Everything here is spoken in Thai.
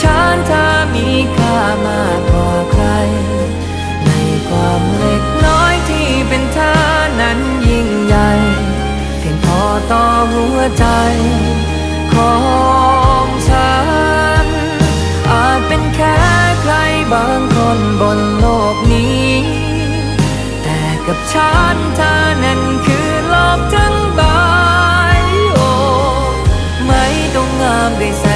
ฉันเธอมีค่ามากกว่าใคร ในความเล็กน้อยที่เป็นเธอนั้นยิ่งใหญ่เพียงพอต่อหัวใจ ของฉัน อาจเป็นแค่ใครบางคนบนโลกนี้ แต่กับฉันเธอ